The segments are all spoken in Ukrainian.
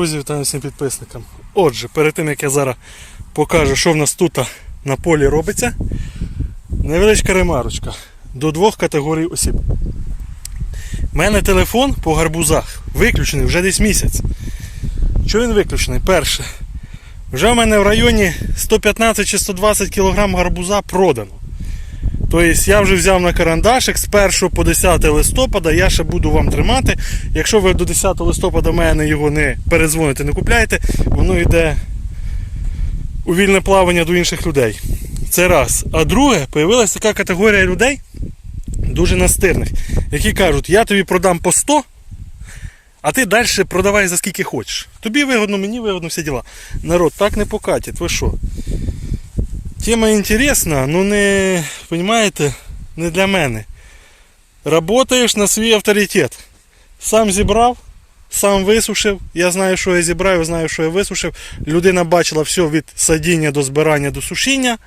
Друзі, вітаю всім підписникам. Отже, перед тим як я зараз покажу, що в нас тут на полі робиться, невеличка ремарочка до двох категорій осіб. У мене телефон по гарбузах виключений вже десь місяць. Чого він виключений? Перше, вже в мене в районі 115 чи 120 кг гарбуза продано. Тобто я вже взяв на карандашик з 1 по 10 листопада, я ще буду вам тримати. Якщо ви до 10 листопада мене його не передзвоните, не купляєте, воно йде у вільне плавання до інших людей. Це раз. А друге, появилася така категорія людей, дуже настирних, які кажуть, я тобі продам по 100, а ти далі продавай за скільки хочеш. Тобі вигодно, мені вигодно, всі діла. Народ, так не покатять, ви що? Тема інтересна, ну не, понимаете, не для мене. Работаєш на свій авторитет. Сам зібрав, сам висушив. Я знаю, що я зібрав, я знаю, що я висушив. Людина бачила все від садіння до збирання до сушіння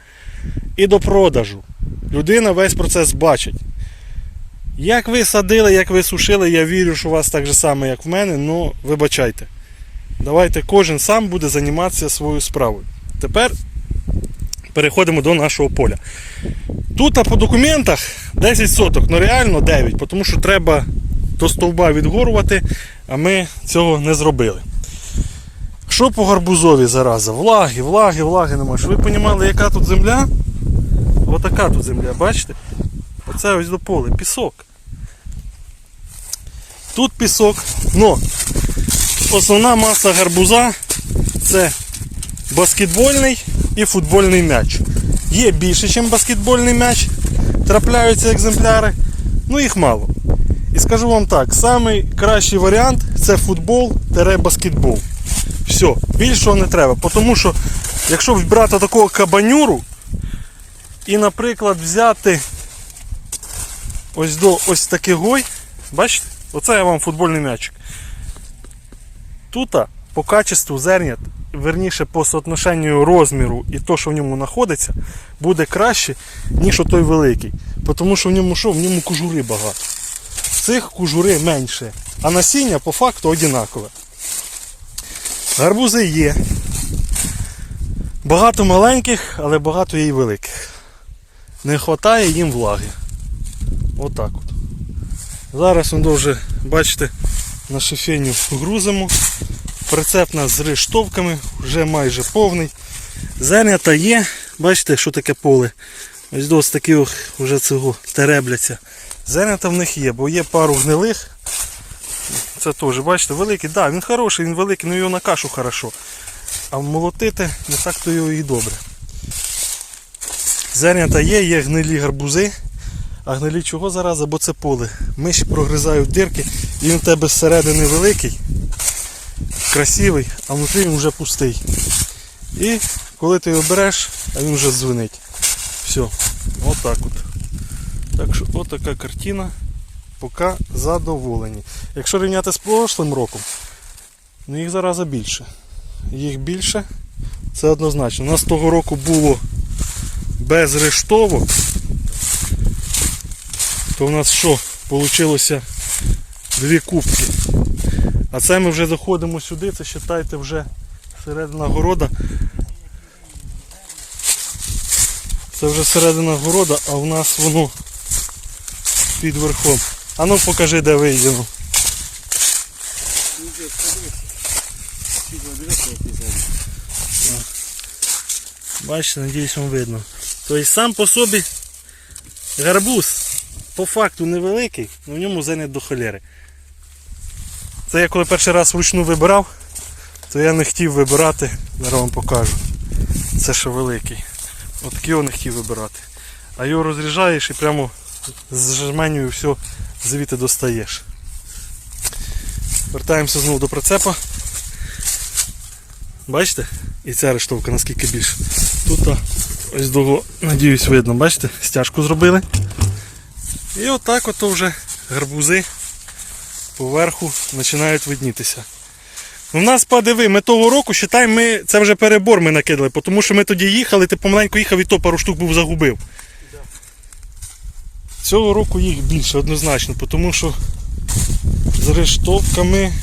і до продажу. Людина весь процес бачить. Як ви садили, як ви сушили, я вірю, що у вас так же само, як в мене, ну вибачайте. Давайте кожен сам буде займатися своєю справою. Тепер переходимо до нашого поля. Тут по документах 10 соток, ну реально 9, тому що треба до стовба відгорувати, а ми цього не зробили. Що по гарбузові зараза? Влаги, влаги, влаги немає. Щоб ви розуміли, яка тут земля? Отака тут земля, бачите? Оце ось до поля, пісок. Тут пісок, но основна маса гарбуза це баскетбольний і футбольний м'яч. Є більше, ніж баскетбольний м'яч. Трапляються екземпляри, ну їх мало. І скажу вам так, самий кращий варіант це футбол-баскетбол. Все, більшого не треба. Тому що, якщо брати такого кабанюру і, наприклад, взяти ось до ось такий гой, бачите, оце я вам футбольний м'ячик. Тут по качеству зернят верніше по соотношенню розміру і то, що в ньому знаходиться, буде краще, ніж той великий. Тому що в ньому що? В ньому кожури багато. Цих кожури менше. А насіння по факту однакове. Гарбузи є. Багато маленьких, але багато є і великих. Не вистачає їм влаги. Отак от. Зараз ми вже, бачите, на шифеню грузимо. Прицеп нас з рештовками, вже майже повний. Зернята є. Бачите, що таке поле. Ось досить такі вже цього теребляться. Зернята в них є, бо є пару гнилих. Це теж, бачите, великий. Так, да, він хороший, він великий, але його на кашу хорошо. А молотити не так то його і добре. Зернята є, є гнилі гарбузи. А гнилі чого зараза? Бо це поле. Миші прогризають дирки, і він у тебе зсередини великий красивий, а внутрі він вже пустий. І коли ти його береш, а він вже дзвонить. Все, отак от. Так що от така картина. Поки задоволені. Якщо рівняти з прошлим роком, ну їх зараз більше. Їх більше, це однозначно. У нас того року було без рештовок, то в нас що? Получилося дві кубки. А це ми вже заходимо сюди, це вважайте вже середина города. Це вже середина города, а в нас воно під верхом. А ну покажи де вийдемо. Бачите, надіюсь вам видно. Тобто сам по собі гарбуз по факту невеликий, але в ньому зайнят до холєри. Це я коли перший раз вручну вибирав, то я не хотів вибирати, зараз вам покажу. Це ще великий. От його не хотів вибирати. А його розріжаєш і прямо з жменю все звідти достаєш. Вертаємося знову до прицепа. Бачите? І ця рештовка наскільки більше. Тут ось довго, надіюсь, видно, бачите, стяжку зробили. І отак ото вже гарбузи поверху починають виднітися. У нас подиви, ми того року, считай, ми, це вже перебор ми накидали, тому що ми тоді їхали, ти помаленьку їхав і то пару штук був загубив. Цього року їх більше однозначно, тому що з рештовками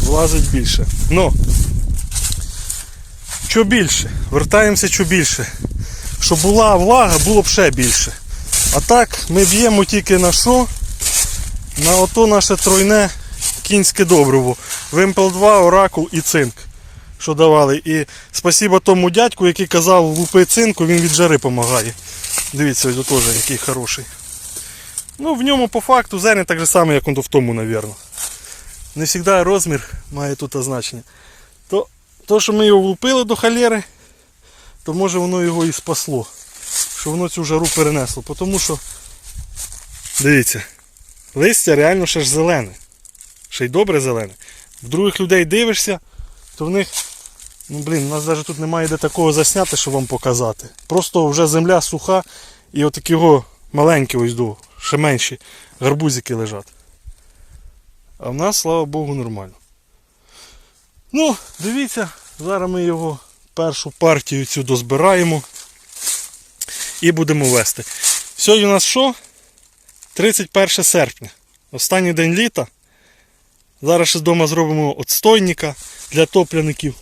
влазить більше. Ну, що більше? Вертаємося що більше. Щоб була влага, було б ще більше. А так, ми б'ємо тільки на що? На ото наше тройне кінське добриво. Вимпел 2, оракул і цинк. Що давали. І спасіба тому дядьку, який казав лупи цинку, він від жари допомагає. Дивіться, ось теж який хороший. Ну, в ньому по факту зерня так же само, як в тому, мабуть. Не завжди розмір має тут значення. То, то, що ми його влупили до халери, то може воно його і спасло. Що воно цю жару перенесло. Тому що, дивіться, листя реально ще ж зелене. Ще й добре зелене. В других людей дивишся, то в них, ну блін, у нас навіть тут немає де такого засняти, щоб вам показати. Просто вже земля суха і от його маленькі ось ще менші гарбузики лежать. А в нас, слава Богу, нормально. Ну, дивіться, зараз ми його першу партію цю дозбираємо і будемо вести. Сьогодні у нас що? 31 серпня. Останній день літа. Зараз ще вдома зробимо отстойника для топляників,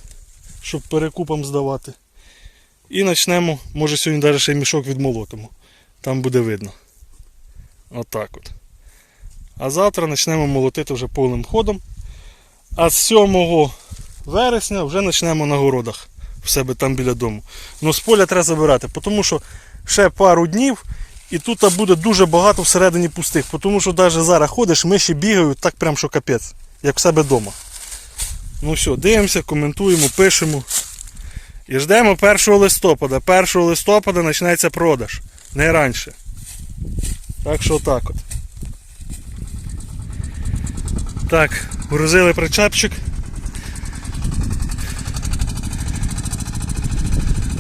щоб перекупам здавати. І почнемо, може сьогодні навіть ще мішок відмолотимо. Там буде видно. Отак от. А завтра почнемо молотити вже повним ходом. А з 7 вересня вже почнемо на городах в себе там біля дому. Ну з поля треба забирати, тому що ще пару днів і тут буде дуже багато всередині пустих. Тому що навіть зараз ходиш, миші бігають так прям що капець, як в себе вдома. Ну все, дивимося, коментуємо, пишемо. І ждемо 1 листопада. 1 листопада почнеться продаж. Не раніше. Так що так от. Так, грузили причепчик.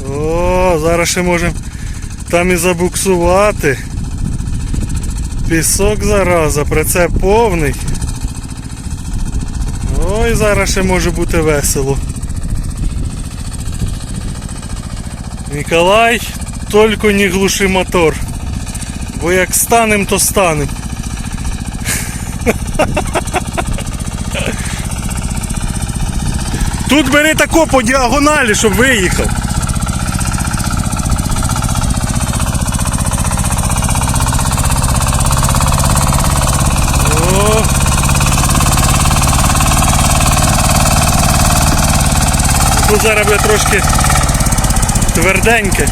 О, зараз ще можемо там і забуксувати. Пісок зараза, прицеп повний. Ой, зараз ще може бути весело. Ніколай, тільки не глуши мотор. Бо як станем, то станем. Тут бери тако по діагоналі, щоб виїхав. О. Тут зараз буде трошки тверденьке.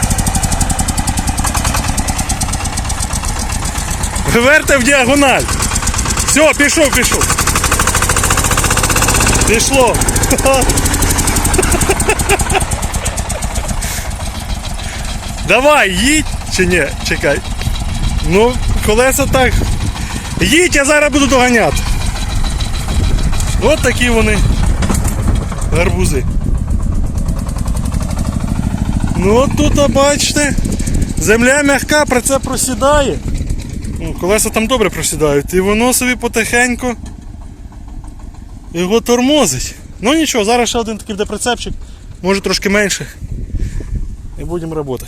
Виверте в діагональ. Все, пішов, пішов. Пішло. Давай, їдь чи ні? Чекай. Ну, колеса так. Їдь, я зараз буду доганяти. От такі вони гарбузи. Ну от тут, бачите, земля м'яка, про це просідає. Ну, колеса там добре просідають. І воно собі потихеньку його тормозить. Ну нічого, зараз ще один такий буде прицепчик, може трошки менше. І будемо працювати.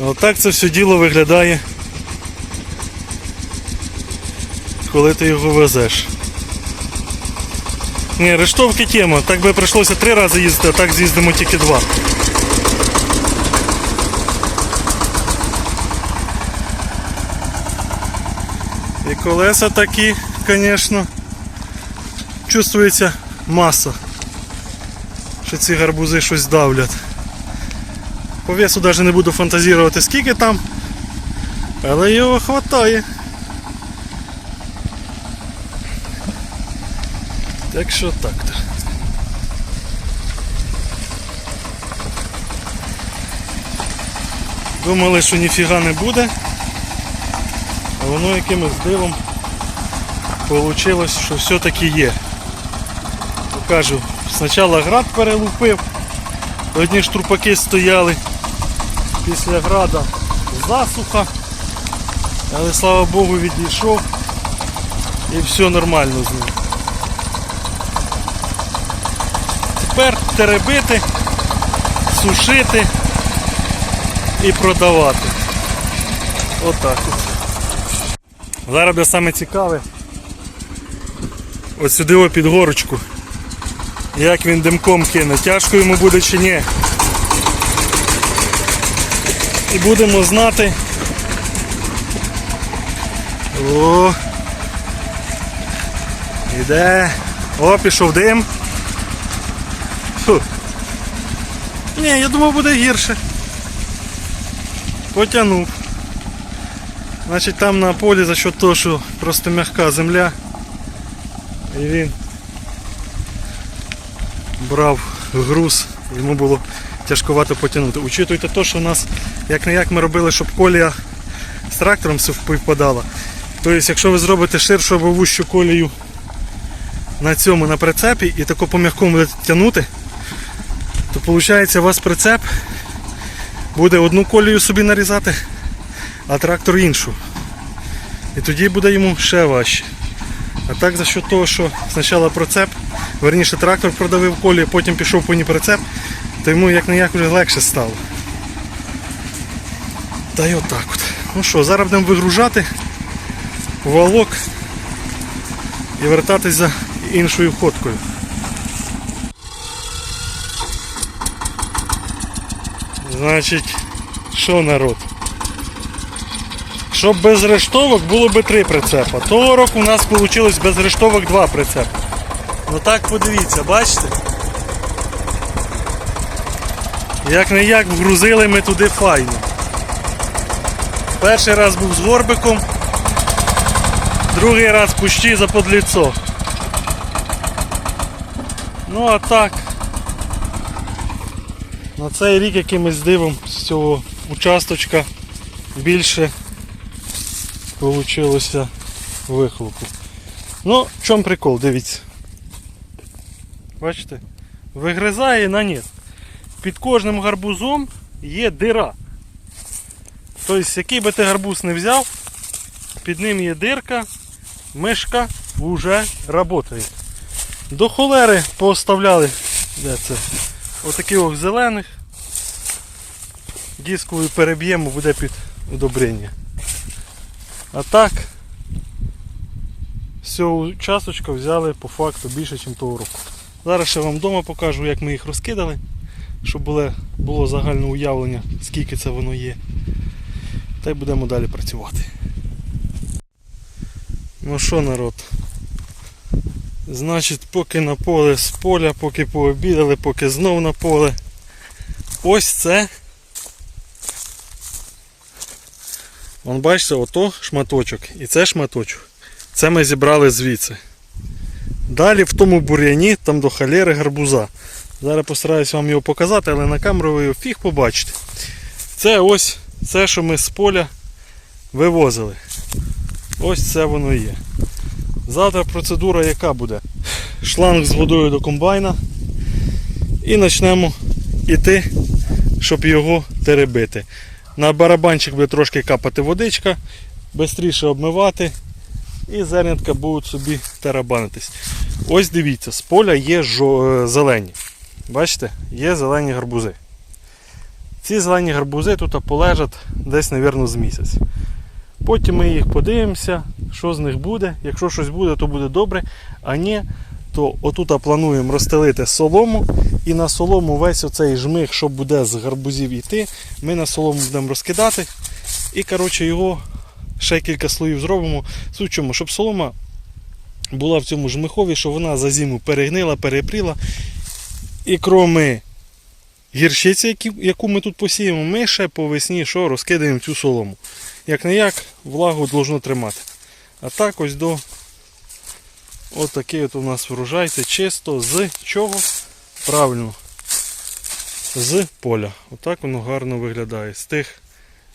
Отак це все діло виглядає, коли ти його везеш. Ні, рештовки тема. Так би прийшлося три рази їздити, а так з'їздимо тільки два. І колеса такі, звісно, чувствується маса. Що ці гарбузи щось давлять. По весу навіть не буду фантазувати скільки там, але його хватає. Так що так-то. Думали, що ніфіга не буде, а воно якимось дивом вийшло, що все-таки є. Покажу, спочатку град перелупив, одні штрупаки стояли після града засуха, але слава Богу відійшов і все нормально з ним. Тепер теребити, сушити і продавати. Отак от. Зараз буде саме цікаве, от сюди під горочку. Як він димком кине, тяжко йому буде чи ні. І будемо знати. О! Іде. О, пішов дим. Фу. Ні, я думав буде гірше. Потягнув. Значить там на полі за счет того, що просто м'яка земля. І він брав груз, йому було тяжкувато потягнути. Учитуйте те, що у нас як не як ми робили, щоб колія з трактором впадала. Тобто, якщо ви зробите ширшу або вущу колію на цьому на прицепі і тако по м'якому будете тягнути, то виходить у вас прицеп буде одну колію собі нарізати, а трактор іншу. І тоді буде йому ще важче. А так за що того, що спочатку процеп, верніше трактор продавив колію, потім пішов по ній прицеп, то йому як не як вже легше стало. Та й отак от. Ну що, зараз будемо вигружати валок і вертатись за іншою ходкою. Значить, що народ? Щоб без рештовок було би три прицепа. Того року у нас вийшло без рештовок два прицепи. Ну так подивіться, бачите? Як не як вгрузили ми туди файно. Перший раз був з горбиком, другий раз пущі за подліцо. Ну а так. На цей рік якимось дивом з цього участочка більше вийшло вихлопу. Ну, в чому прикол, дивіться. Бачите? Вигризає на ні. Під кожним гарбузом є дира. Тобто, який би ти гарбуз не взяв, під ним є дирка, мишка вже працює. До холери поставляли, де це? Отакі ось зелених. Дисковою переб'ємо, буде під удобрення. А так, цього участочка взяли по факту більше, ніж того року. Зараз ще вам вдома покажу, як ми їх розкидали, щоб було, було загальне уявлення, скільки це воно є. Та й будемо далі працювати. Ну що, народ? Значить, поки на поле з поля, поки пообідали, поки знов на поле. Ось це. Вон бачите, ото шматочок і це шматочок. Це ми зібрали звідси. Далі в тому бур'яні, там до халери гарбуза. Зараз постараюсь вам його показати, але на камеру ви його фіг побачите. Це ось це, що ми з поля вивозили. Ось це воно є. Завтра процедура яка буде? Шланг з водою до комбайна. І почнемо йти, щоб його теребити. На барабанчик буде трошки капати водичка, швидше обмивати. І зернятка будуть собі тарабанитись. Ось дивіться, з поля є жо... е, зелені. Бачите, є зелені гарбузи. Ці зелені гарбузи тут полежать десь, мабуть, з місяць. Потім ми їх подивимося, що з них буде. Якщо щось буде, то буде добре. А ні, то отут плануємо розстелити солому. І на солому весь оцей жмих, що буде з гарбузів йти, ми на солому будемо розкидати. І коротше, його ще кілька слоїв зробимо. Суть чому, щоб солома була в цьому жмихові, щоб вона за зиму перегнила, перепріла. І кроме гірщиці, яку ми тут посіємо, ми ще по весні що, розкидаємо цю солому. Як не як, влагу должно тримати. А так ось до от такий от у нас врожай. Це чисто з чого? Правильно. З поля. Отак воно гарно виглядає. З тих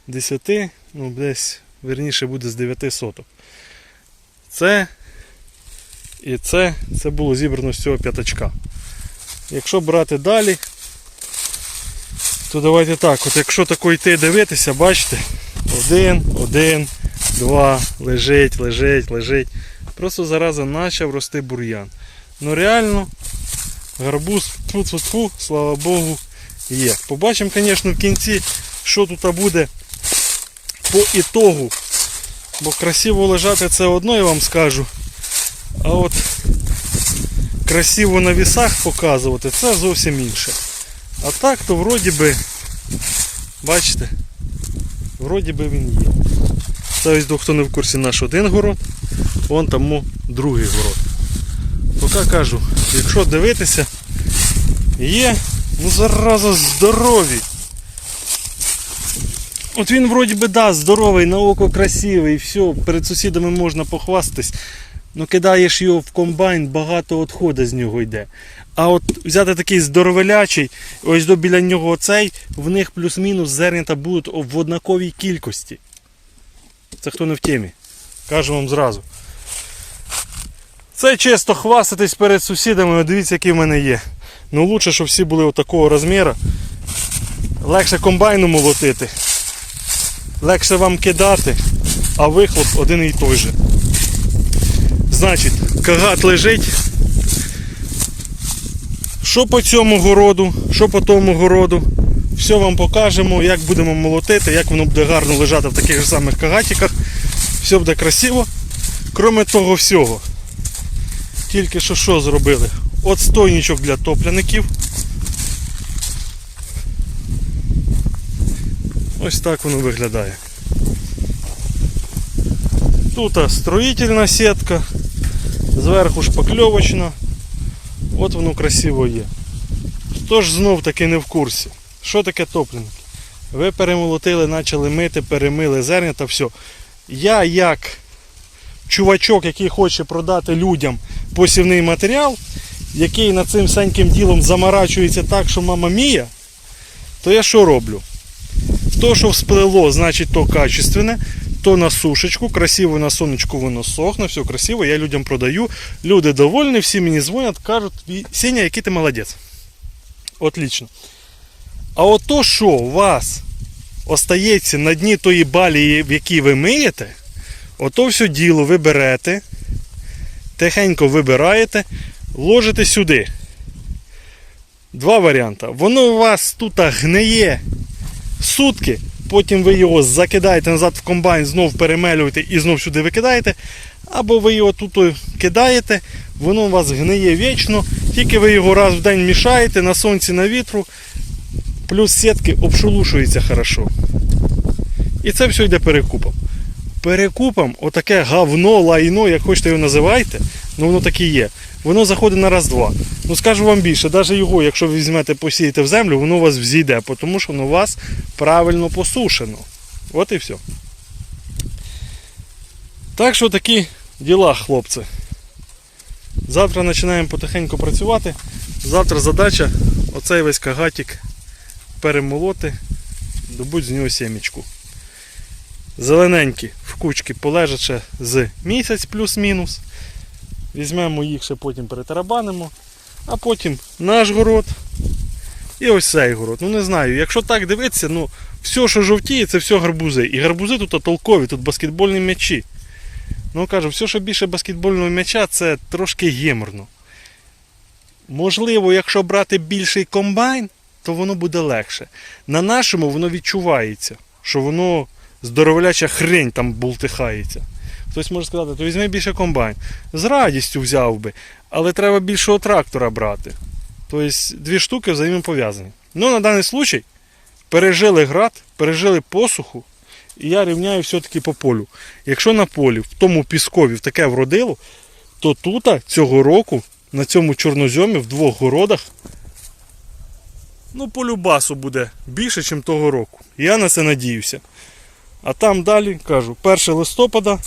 10, ну десь верніше буде з 9 соток. Це і це, це було зібрано з цього п'ятачка. Якщо брати далі, то давайте так, от якщо тако йти дивитися, бачите, один, один, два, лежить, лежить, лежить. Просто зараза почав рости бур'ян. Ну реально, гарбуз, тфу-тфу-тфу, слава Богу, є. Побачимо, звісно, в кінці, що тут буде по ітогу. Бо красиво лежати це одно, я вам скажу. А от красиво на вісах показувати, це зовсім інше. А так, то вроді би, бачите, вроді би він є. Це хто не в курсі наш один город, вон тому другий город. Поки кажу, якщо дивитися, є, ну зараза здорові. От він вроді би да, здоровий, на око красивий, все, перед сусідами можна похвастатись. Ну кидаєш його в комбайн, багато відходу з нього йде. А от взяти такий здоровелячий, ось до біля нього оцей, в них плюс-мінус зернята будуть в однаковій кількості. Це хто не в темі. Кажу вам зразу. Це чисто хвастатись перед сусідами, дивіться, який в мене є. Ну лучше, щоб всі були такого розміру. Легше комбайну молотити. Легше вам кидати, а вихлоп один і той же. Значить, кагат лежить. Що по цьому городу, що по тому городу. Все вам покажемо, як будемо молотити, як воно буде гарно лежати в таких же самих кагатиках. Все буде красиво. Кроме того всього, тільки що що зробили? Отстойничок для топляників. Ось так воно виглядає. Тут строїтельна сітка, зверху шпакльовочна. От воно красиво є. Тож знов таки не в курсі. Що таке топлінки? Ви перемолотили, почали мити, перемили зерня та все. Я як чувачок, який хоче продати людям посівний матеріал, який над цим всеньким ділом заморачується так, що мама мія, то я що роблю? То, що всплило, значить то качественне, то на сушечку, красиво на сонечку воно сохне, все красиво, я людям продаю. Люди довольні, всі мені дзвонять, кажуть, «І, Сеня, який ти молодець. Отлично. А от то, що у вас остається на дні тої балії, в якій ви миєте, ото все діло ви берете, тихенько вибираєте, ложите сюди. Два варіанти. Воно у вас тут гниє сутки, потім ви його закидаєте назад в комбайн, знов перемелюєте і знов сюди викидаєте. Або ви його тут кидаєте, воно у вас гниє вічно, тільки ви його раз в день мішаєте на сонці, на вітру, плюс сітки обшелушується хорошо. І це все йде перекупом. Перекупом отаке говно, лайно, як хочете його називайте, ну воно так і є. Воно заходить на раз-два. Ну скажу вам більше, навіть його, якщо ви візьмете, посієте в землю, воно у вас взійде, тому що воно у вас правильно посушено. От і все. Так що такі діла, хлопці. Завтра починаємо потихеньку працювати. Завтра задача оцей весь кагатик перемолоти, добуть з нього сімечку. Зелененькі в кучки полежать ще з місяць плюс-мінус. Візьмемо їх ще потім перетарабанимо, а потім наш город і ось цей город. Ну не знаю, якщо так дивитися, ну все, що жовтіє, це все гарбузи. І гарбузи тут толкові, тут баскетбольні м'ячі. Ну кажу, все, що більше баскетбольного м'яча, це трошки геморно. Можливо, якщо брати більший комбайн, то воно буде легше. На нашому воно відчувається, що воно здоровляча хрень там бултихається. Хтось може сказати, то візьми більше комбайн. З радістю взяв би, але треба більшого трактора брати. Тобто дві штуки взаємопов'язані. Ну, на даний случай пережили град, пережили посуху, і я рівняю все-таки по полю. Якщо на полі, в тому піскові в таке вродило, то тут цього року на цьому чорнозьомі в двох городах ну, по любасу буде більше, ніж того року. Я на це надіюся. А там далі, кажу, 1 листопада.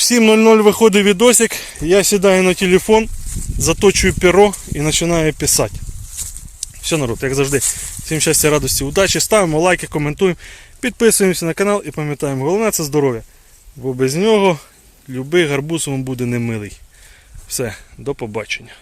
В 7.00 виходить відосик, я сідаю на телефон, заточую перо і починаю писати. Все, народ, як завжди. Всім щастя, радості, удачі. Ставимо лайки, коментуємо, підписуємося на канал і пам'ятаємо, головне це здоров'я. Бо без нього любий гарбуз вам буде немилий. Все, до побачення.